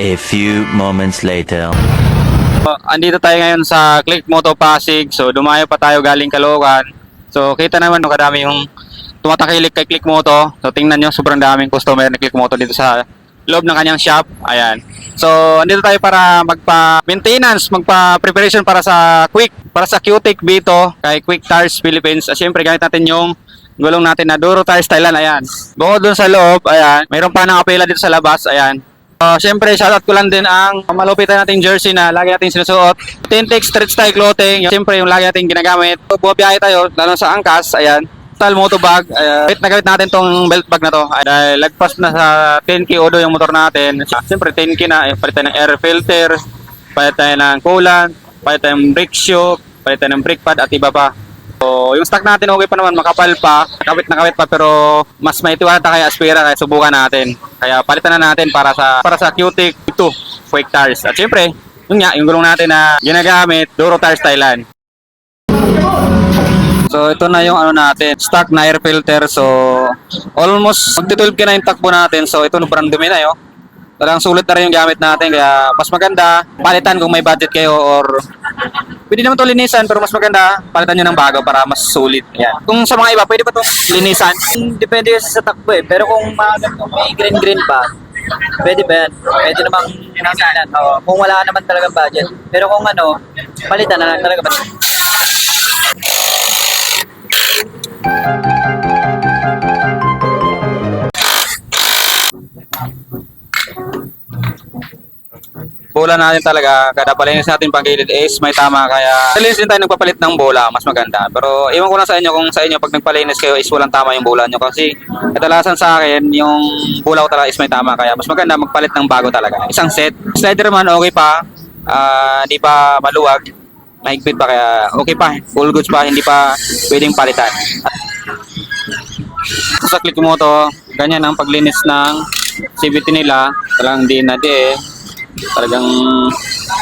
A few moments later. So, andito tayo ngayon sa Click Moto Pasig. So, dumayo pa tayo galing Caloocan. So, kita naman no, kadami yung tumatakilik kay Click Moto. So, tingnan nyo, sobrang daming customer ni Click Moto dito sa loob ng kanyang shop. Ayan. So, andito tayo para magpa-maintenance, magpa-preparation para sa quick, para sa Qtech Vito kay Quick Tires Philippines. At syempre, gamit natin yung gulong natin na Duro Tires Thailand. Ayan. Bukod dun sa loob, ayan. Mayroon pa ng apela dito sa labas. Ayan. Uh, Siyempre, shoutout ko lang din ang malupitan nating jersey na lagi nating sinusuot. Tintex Street Style Clothing. Siyempre, yung lagi nating ginagamit. Bumabiyahe tayo, lalo sa angkas. Ayan. Style moto bag. Ayan. Gamit na natin tong belt bag na to. Ay, dahil lagpas na sa 10k odo yung motor natin. Siyempre, 10k na. Palit tayo ng air filter. Palit tayo ng coolant. Palit tayo ng brake shoe. Palit tayo ng brake pad at iba pa. So, yung stock natin okay pa naman, makapal pa, nakawit nakawit pa pero mas may tiwala tayo kay Aspira kaya subukan natin. Kaya palitan na natin para sa para sa QTech 2 Quick Tires. At syempre, yun nga, yung gulong natin na ginagamit, Duro Tires Thailand. So ito na yung ano natin, stock na air filter. So almost magti-12k na yung takbo natin. So ito no brand dumi na yun. Talagang sulit na rin yung gamit natin kaya mas maganda palitan kung may budget kayo or pwede naman to linisan pero mas maganda palitan nyo ng bago para mas sulit. Yan. Kung sa mga iba, pwede ba to linisan? Depende kasi sa takbo eh. Pero kung may green-green pa, pwede ba yan? Pwede namang linisanan. Oo. Kung wala naman talaga budget. Pero kung ano, palitan na lang talaga. Bola natin talaga, kada palinis natin pang gilid is may tama kaya palinis din tayo nagpapalit ng bola, mas maganda. Pero iwan ko na sa inyo kung sa inyo pag nagpalinis kayo is walang tama yung bola nyo kasi kadalasan sa akin yung bola ko talaga is may tama kaya mas maganda magpalit ng bago talaga. Isang set. Slider man okay pa, ah, di pa maluwag, mahigpit pa kaya okay pa, full goods pa, hindi pa pwedeng palitan. sa click mo to, ganyan ang paglinis ng CVT nila. Talagang di na di eh. Talagang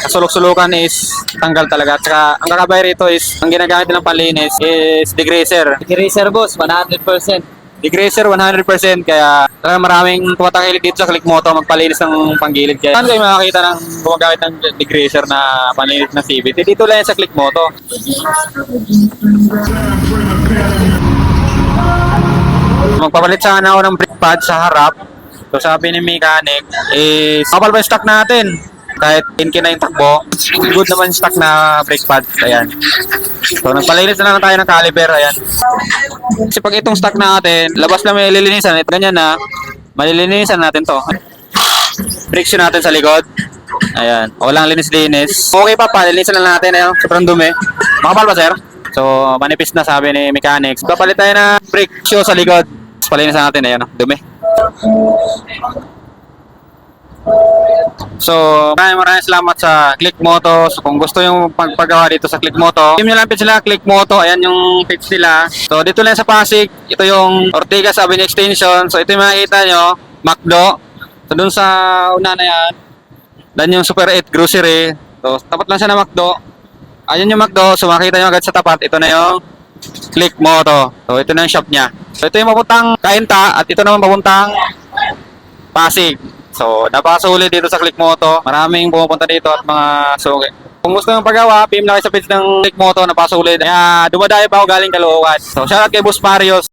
kasulok-sulukan is tanggal talaga. At saka ang kakabay rito is, ang ginagamit nilang panlinis is degreaser. Eraser boss, 100%. Degreaser 100% kaya talagang maraming tumatakilig dito sa click moto magpalinis ng panggilid. Kaya saan kayo makakita ng gumagamit ng degreaser na panlinis ng CVT? Dito lang yan sa click moto. Magpapalit sana ako ng brake pad sa harap. So sabi ni mechanic, is kapal pa yung stock natin. Kahit 10k na yung takbo, good naman yung stock na brake pad. Ayan. So nagpalinis na lang tayo ng caliper. Ayan. Kasi pag itong stock natin, labas lang may lilinisan. Ito ganyan na, malilinisan natin to. Brake shoe natin sa likod. Ayan. Walang linis-linis. Okay pa pa, linisan lang natin. Ayan. Sobrang dumi. Makapal ba, sir? So, manipis na sabi ni mechanics. Papalit tayo ng brake shoe sa likod. Tapos palinisan natin. Ayan. Dumi. So, maraming maraming salamat sa Click Moto. So, kung gusto yung pagpagawa dito sa Click Moto, team nyo lang nila, Click Moto. Ayan yung page nila. So, dito lang sa Pasig. Ito yung Ortigas Avenue Extension. So, ito yung makikita nyo, Macdo. So, dun sa una na yan, dan yung Super 8 Grocery. So, tapat lang siya ng Macdo. Ayun yung Macdo. So, makikita nyo agad sa tapat. Ito na yung Click Moto. So, ito na yung shop niya. So, ito yung papuntang Kainta at ito naman papuntang Pasig. So, napakasulit dito sa Click Moto. Maraming pumupunta dito at mga suki. Kung gusto ng paggawa, PM lang kayo sa page ng Click Moto, napakasulit. Kaya dumadayo pa ako galing Caloocan. So, shoutout kay Boss Marios.